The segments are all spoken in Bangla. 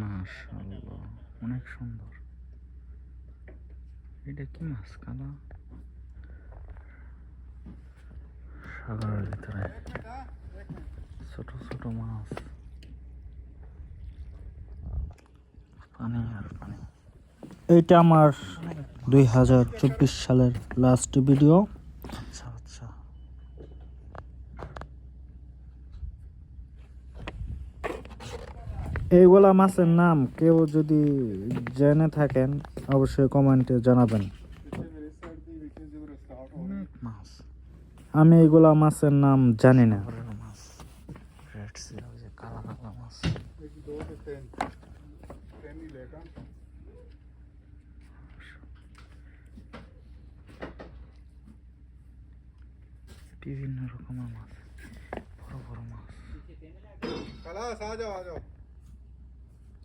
মাছ অনেক সুন্দর। এটা কি মাছ কালা? সাগরের ভিতরে। ছোট ছোট মাছ। পানি আর পানি। এইটা আমার দুই হাজার চব্বিশ সালের লাস্ট আচ্ছা। ভিডিও এইগুলা মাছের নাম কেউ যদি জেনে থাকেন অবশ্যই কমেন্টে জানাবেন। মাছ। আমি এইগুলা মাছের নাম জানি না। বিভিন্ন রকমের মাছ। বড় বড় মাছ।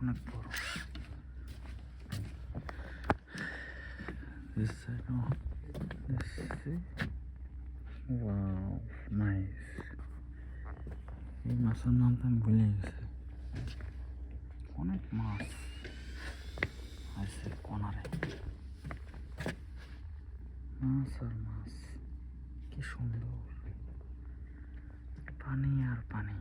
অনেক বড় This side, no. This see? Wow, nice. এই মাছের নাম তো আমি ভুলে গেছি অনেক মাছ আছে কোনারে মাছ আর মাছ কি সুন্দর পানি আর পানি